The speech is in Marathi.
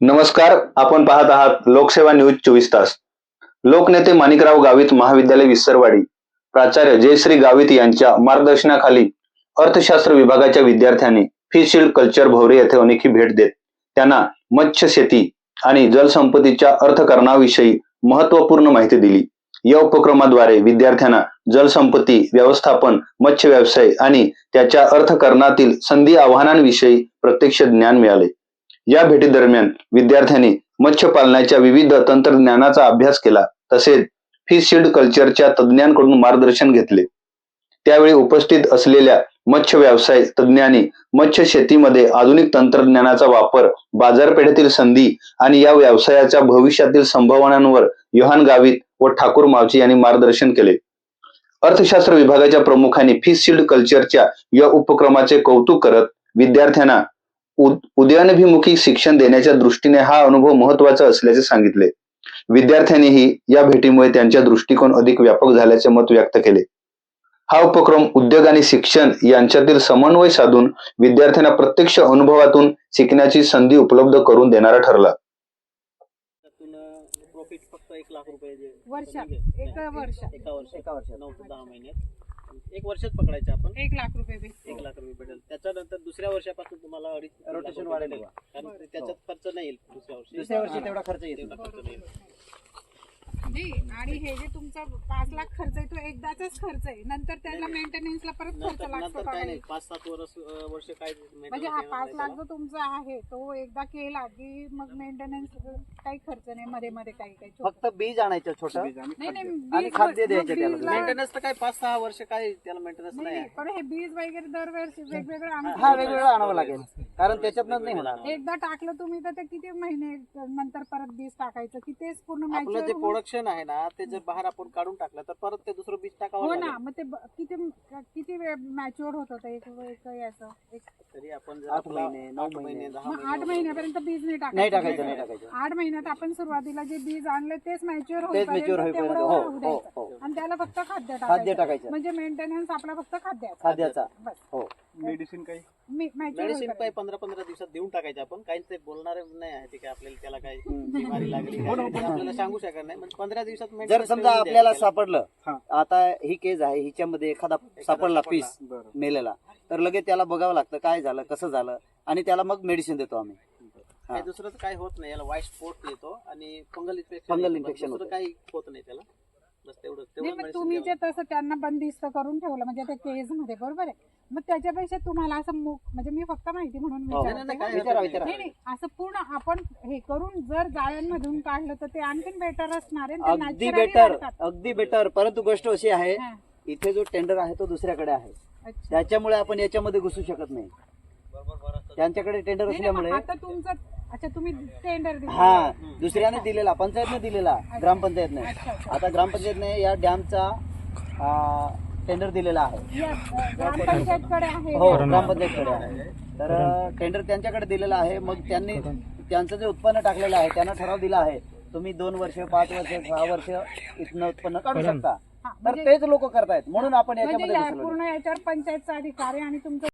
नमस्कार आपण पाहत आहात लोकसेवा न्यूज चोवीस तास. लोकनेते माणिकराव गावित महाविद्यालय विसरवाडी. प्राचार्य जयश्री गावित यांच्या मार्गदर्शनाखाली अर्थशास्त्र विभागाच्या विद्यार्थ्यांनी फिशिल्ड कल्चर भोवरे येथे अनेकी भेट देत त्यांना मत्स्य शेती आणि जलसंपत्तीच्या अर्थकारणाविषयी महत्त्वपूर्ण माहिती दिली. या उपक्रमाद्वारे विद्यार्थ्यांना जलसंपत्ती व्यवस्थापन मत्स्य व्यवसाय आणि त्याच्या अर्थकरणातील संधी आव्हानांविषयी प्रत्यक्ष ज्ञान मिळाले. या भेटी दरम्यान विद्यार्थ्यांनी मत्स्य पालनाच्या विविध तंत्रज्ञानाचा अभ्यास केला. तसेच फिश कल्चरच्या तज्ज्ञांकडून मार्गदर्शन घेतले. त्यावेळी उपस्थित असलेल्या मत्स्य व्यवसाय तज्ज्ञांनी मत्स्य शेतीमध्ये आधुनिक तंत्रज्ञानाचा वापर बाजारपेठेतील संधी आणि या व्यवसायाच्या भविष्यातील संभावनांवर योहान गावित व ठाकूर मावची यांनी मार्गदर्शन केले. अर्थशास्त्र विभागाच्या प्रमुखांनी फिश शिल्ड कल्चरच्या या उपक्रमाचे कौतुक करत विद्यार्थ्यांना उदयनभिमुखी शिक्षण देण्याच्या दृष्टीने हा अनुभव महत्त्वाचा असल्याचे सांगितले. विद्यार्थ्यांनीही या भेटीमुळे त्यांच्या दृष्टिकोन अधिक व्यापक झाल्याचे मत व्यक्त केले. हा उपक्रम उद्योग आणि शिक्षण यांच्यातील समन्वय साधून विद्यार्थ्यांना प्रत्यक्ष अनुभवातून शिकण्याची संधी उपलब्ध करून देणारा ठरला. फक्त एक नाही, एका वर्षात. एका वर्षात. नऊ ते दहा महिन्यात. एक वर्षात पकडायचं आपण एक लाख रुपये बी. एक लाख रुपये भेटेल त्याच्यानंतर दुसऱ्या वर्षापासून तुम्हाला अडीच रोटेशन वाढेल भेटेल. कारण त्याच्यात खर्च नाही येईल दुसऱ्या वर्षी दुसऱ्या वर्षी तेवढा खर्च येत तेवढा खर्च नाही येईल. नाही आणि हे जे तुमचा पाच लाख खर्च आहे तो एकदाचाच खर्च आहे. नंतर त्याला मेंटेनन्सला परत खर्च नंतर लागतो नंतर का काय काही? नाही. पाच सात वर्ष वर्ष काय म्हणजे हा पाच लाख जो तुमचा आहे तो एकदा केला की मग मेंटेनन्स काही खर्च नाही. मध्ये मध्ये काही काही छोटं. फक्त बीज आणायचं छोटं? नाही नाही आणि बीज- खाद्य मग द्यायचं त्याला. बीजला- मेंटेनन्स तर काय पाच सहा वर्ष काय त्याला मेंटेनन्स नाही नाही. नाही, पण हे बीज वगैरे दरवर्षी वेगवेगळं आणून हा वेगवेगळं आणावं लागेल. कारण त्याच्यातनं नाही होणार. एकदा टाकलं तुम्ही तर ते किती महिने नंतर परत बीज टाकायचं? की तेच पूर्ण आपलं जे मॅच्युअर प्रोडक्शन आहे ना ते जर बाहेर आपण काढून टाकलं तर परत ते दुसरं बीज टाकावं हो लागेल. ना मग ते ब- किती किती वेळ मॅच्युअर होत होतं? एक एक याचं एक तरी आपण जर आठ आपला महिने, नऊ आठ महिने. महिने दहा मग आठ महिने महिन्यापर्यंत बीज नाही टाकायचं नाही टाकायचं नाही टाकायचं. आठ महिन्यात आपण सुरुवातीला जे बीज आणले तेच मॅच्युअर तेच mature होईपर्यंत, हो, हो. हो. आणि त्याला फक्त खाद्य खाद्य टाकायचं. टाकायचं. म्हणजे मेंटेनन्स आपला फक्त खाद्याचा. खाद्याचा. बस. हो. मेडिसिन काही? मेडिसिन काय पंधरा पंधरा दिवसात देऊन टाकायचे आपण. काही ते बोलणार नाही आहे ते काय आपल्याला त्याला काही बिमारी लागली काय ते आपल्याला सांगू शकत नाही. म्हणजे पंधरा दिवसात जर maintenance समजा करून आपल्याला. सापडलं हा. आता ही केज आहे हिच्यामध्ये एखादा सापडला पीस बरं. मेलेला तर लगेच त्याला बघावं लागतं काय झालं कसं झालं आणि त्याला मग मेडिसिन देतो आम्ही. काही दुसरं तर काही होत नाही. याला वाईट स्पॉट येतो आणि फंगल इन्फेक्शन Fungal infection दुसरं होतं. काही होत नाही त्याला. बस तेवढं नाही तेवढं मग medicine तुम्ही द्यावं. जे तसं त्यांना बंदिस्त करून ठेवलं म्हणजे त्या केजमध्ये बरोबर आहे मग त्याच्यापेक्षा तुम्हाला असं मुक म्हणजे मी फक्त माहिती म्हणून हो. नाही, नाही, विचारते काय. विचारा, हरकत विचारा. नाही नाही असं पूर्ण आपण हे करून जर जाळ्यांमधून काढलं तर ते आणखीन बेटर असणार आहे आणि ते अगदी naturally बेटर वाढतात. अगदी बेटर परंतु गोष्ट अशी आहे हा. इथे जो टेंडर आहे तो दुसऱ्याकडे आहे अच्छा. त्याच्यामुळे आपण याच्यामध्ये घुसू शकत नाही त्यांच्याकडे टेंडर नाही, नाही, असल्यामुळे मग आता तुमचं अच्छा तुम्ही टेंडर दिलं हा दुसऱ्याने दिलेला पंचायतने दिलेला ग्रामपंचायतने. आता ग्रामपंचायतने या डॅमचा टेंडर दिलेला आहे. ग्रामपंचायतकडे आहे. हो ग्रामपंचायतकडे आहे. तर टेंडर त्यांच्याकडे दिलेला आहे. मग त्यांनी त्यांचं जे उत्पन्न टाकलेलं आहे त्यांना ठराव दिला आहे. तुम्ही दोन वर्ष पाच वर्ष सहा वर्ष इथनं उत्पन्न काढू शकता. हा, तर म्हणजे- तेच लोक करतायत. म्हणून आपण म्हणजे याच्यामध्ये या घुसलो पूर्ण याच्यावर पंचायतचा अधिकार आहे आणि तुमचं